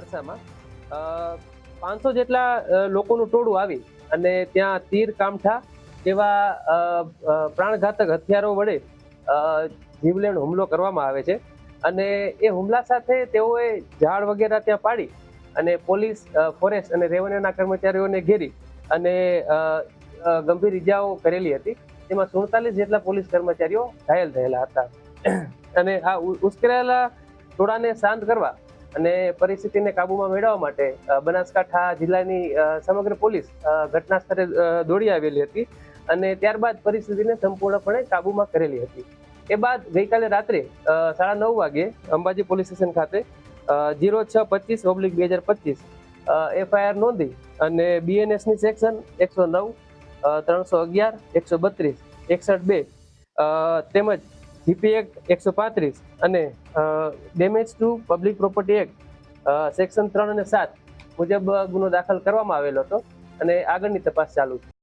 અરસામાં. પાંચસો જેટલા લોકોનું ટોળું આવી અને ત્યાં તીર, કામઠા એવા પ્રાણઘાતક હથિયારો વડે જીવલેણ હુમલો કરવામાં આવે છે. અને એ હુમલા સાથે તેઓએ ઝાડ વગેરે ત્યાં પાડી અને પોલીસ ફોરેસ્ટ અને રેવન્યુના કર્મચારીઓને ઘેરી અને ગંભીર ઇજાઓ કરેલી હતી. તેમાં સુડતાલીસ જેટલા પોલીસ કર્મચારીઓ ઘાયલ થયેલા હતા. અને આ ઉશ્કેરાયેલા ટોળાને શાંત કરવા અને પરિસ્થિતિને કાબૂમાં મેળવવા માટે બનાસકાંઠા જિલ્લાની સમગ્ર પોલીસ ઘટના સ્થળે દોડી આવેલી હતી અને ત્યારબાદ પરિસ્થિતિને સંપૂર્ણપણે કાબૂમાં કરેલી હતી. એ બાદ ગઈકાલે રાત્રે સાડા નવ વાગે અંબાજી પોલીસ સ્ટેશન ખાતે જીરો છ પચીસ ઓબ્લિક બે હજાર પચીસ એફઆઈઆર નોંધી અને બીએનએસની સેક્શન એકસો નવ ત્રણસો અગિયાર, એકસો બત્રીસ, એકસઠ બે તેમજ જીપી એક્ટ એકસો પાંત્રીસ અને damage to public property act section ત્રણ અને સાત મુજબ ગુનો દાખલ કરવામાં આવેલો હતો અને આગળની તપાસ ચાલુ છે.